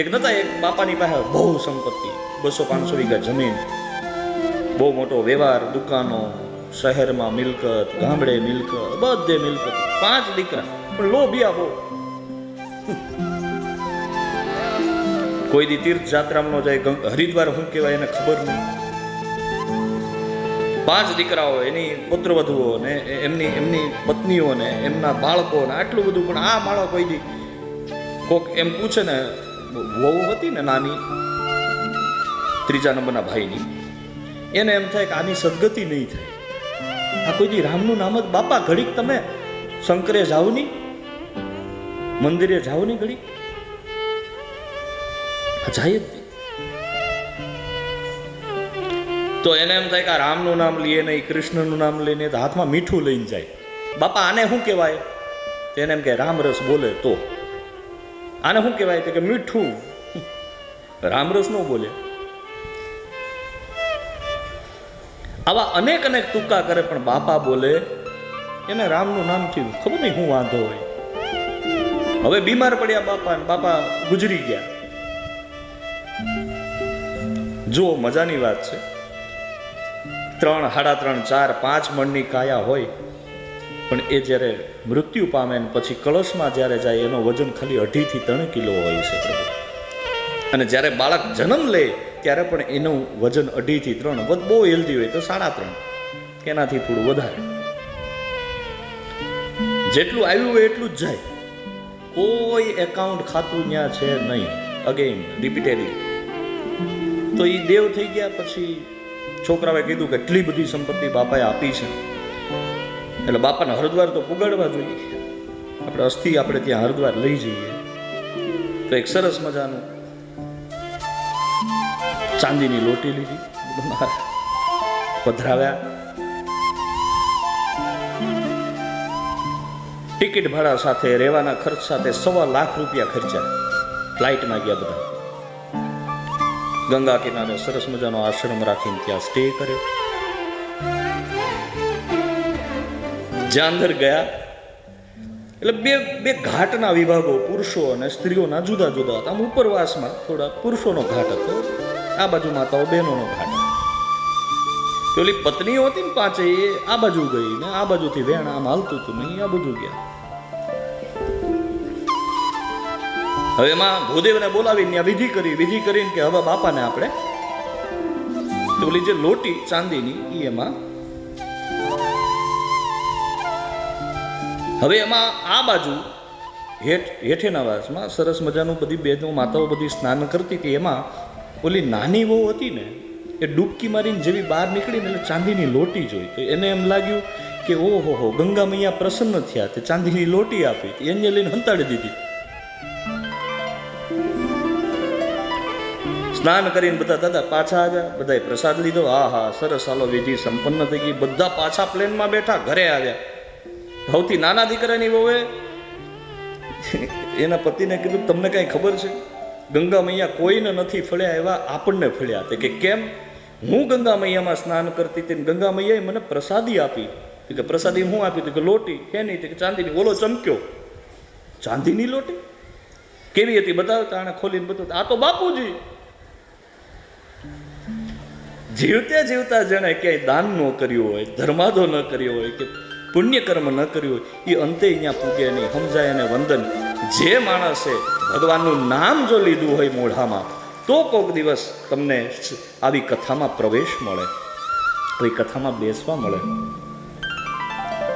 એક નતા એક બાપાની પાસે બહુ સંપત્તિ, બસો પાંચસો વીઘા જમીન, બહુ મોટો વ્યવહાર, દુકાનો, શહેરમાં મિલકત, ગામડે મિલકત, બધે મિલકત, પાંચ દીકરા. પણ લોભિયા બહુ. કોઈ દી તીર્થ યાત્રામાં ન જાય હરિદ્વાર શું કહેવાય એને ખબર નહીં. પાંચ દીકરાઓ, એની પુત્રવધુઓ ને એમની એમની પત્નીઓને, એમના બાળકો ને આટલું બધું, પણ આ માળો કોઈ દી કોક એમ પૂછે ને વહુ હતી ને નાની, ત્રીજા નંબરના ભાઈની, એને એમ થાય કે આની સદગતિ નહીં થાય. આ કોઈ રામનું નામ જ બાપા ઘડીક તમે શંકરે જાઓ નહીં મંદિરે જાઓ નહીં ઘડીક જાય જ તો એને એમ થાય કે રામનું નામ લઈએ નહીં કૃષ્ણનું નામ લઈને હાથમાં મીઠું લઈને જાય. બાપા આને શું કહેવાય? તેને એમ કે રામરસ બોલે તો. આને શું કહેવાય? તો કે મીઠું. રામરસ ન બોલે. આવા અનેક અનેક તુક્કા કરે પણ બાપા બોલે, એને રામનું નામ થયું. ખબર નહીં હું વાંધો હોય. હવે બીમાર પડ્યા બાપા બાપા ગુજરી ગયા. જુઓ, મજાની વાત છે. ત્રણ, સાડા ત્રણ, ચાર, પાંચ મણની કાયા હોય. પણ એ જ્યારે મૃત્યુ પામે ને પછી કળશમાં જ્યારે જાય, એનો વજન ખાલી અઢીથી ત્રણ કિલો હોય છે પ્રભુ. અને જ્યારે બાળક જન્મ લે, ત્યારે પણ એનું વજન અઢીથી ત્રણ બહુ હેલ્ધી હોય તો સાડા ત્રણ. એનાથી થોડું વધારે. જેટલું આવ્યું હોય એટલું જ જાય. કોઈ એકાઉન્ટ ખાતું ત્યાં છે નહીં. અગેન રિપીટેડલી તો એ દેવ થઈ ગયા, પછી છોકરાએ કીધું કે, એટલી બધી સંપત્તિ બાપાએ આપી છે. એટલે બાપાને હરદ્વાર તો પુગાડવા જોઈએ. આપણે અસ્થિ આપણે ત્યાં હરદ્વાર લઈ જઈએ. તો એક સરસ મજાનું ચાંદીની લોટી લીધી. પધરાવ્યા. ટિકિટ ભાડા સાથે, રહેવાના ખર્ચ સાથે સવા લાખ રૂપિયા ખર્ચ્યા. ફ્લાઇટમાં ગયા બધા. ગંગા કિનારે સરસ મજાનો આશ્રમ રાખીને ત્યાં સ્ટે કર્યો. જ્યાં અંદર ગયા. એટલે બે બે ઘાટના વિભાગો, પુરુષો અને સ્ત્રીઓના જુદા જુદા હતા. આમ ઉપરવાસમાં થોડા પુરુષોનો ઘાટ હતો. આ બાજુ માતાઓ બહેનોનો ઘાટ હતો. પેલી પત્નીઓ હતી ને પાંચે એ આ બાજુ ગઈ ને આ બાજુથી વેણ આમ હાલતું હતું નહીં આ બાજુ ગયા. હવે એમાં ભૂદેવને બોલાવીને વિધિ કરી, વિધિ કરીને કે હવે બાપાને આપણે પેલી જે લોટી ચાંદીની એ એમાં હવે એમાં આ બાજુ હેઠ, હેઠેના વાસમાં સરસ મજાનું બધી બહેનો માતાઓ બધી સ્નાન કરતી હતી એમાં ઓલી નાની વહુ હતી ને, એ ડૂબકી મારીને જેવી બહાર નીકળીને એટલે ચાંદીની લોટી જોઈ. તો એને એમ લાગ્યું કે ઓહો હો ગંગા મૈયા પ્રસન્ન થયા તે ચાંદીની લોટી આપી એને લઈને હંતાડી દીધી. સ્નાન કરીને બધા દાદા પાછા આવ્યા, બધાએ પ્રસાદ લીધો. હા હા સરસ, હાલો, વિધિ સંપન્ન થઈ ગઈ. બધા પાછા પ્લેનમાં બેઠા, ઘરે આવ્યા. સૌથી નાના દીકરાની વહુએ એના પતિને કીધું, તમને કાંઈ ખબર છે? ગંગા મૈયા કોઈને નથી ફળ્યા એવા આપણને ફળ્યા તે. કે કેમ? હું ગંગા મૈયામાં સ્નાન કરતી હતી ગંગા મૈયાએ મને પ્રસાદી આપી. કે પ્રસાદી હું આપી? તો કે લોટી કે નહીં? કે ચાંદીની. ઓલો ચમક્યો. ચાંદીની લોટી? કેવી હતી? બતાવતા આણે ખોલીને બતાવતા આ તો બાપુજી. જીવતે જીવતા જેણે ક્યાંય દાન ન કર્યું હોય, ધર્માદો ન કર્યો હોય, કે પુણ્યકર્મ ન કર્યું હોય એ અંતે અહીંયા પૂગે નહીં, સમજાય અને વંદન. જે માણસે ભગવાનનું નામ જો લીધું હોય મોઢામાં તો કોઈક દિવસ તમને આવી કથામાં પ્રવેશ મળે, આવી કથામાં બેસવા મળે.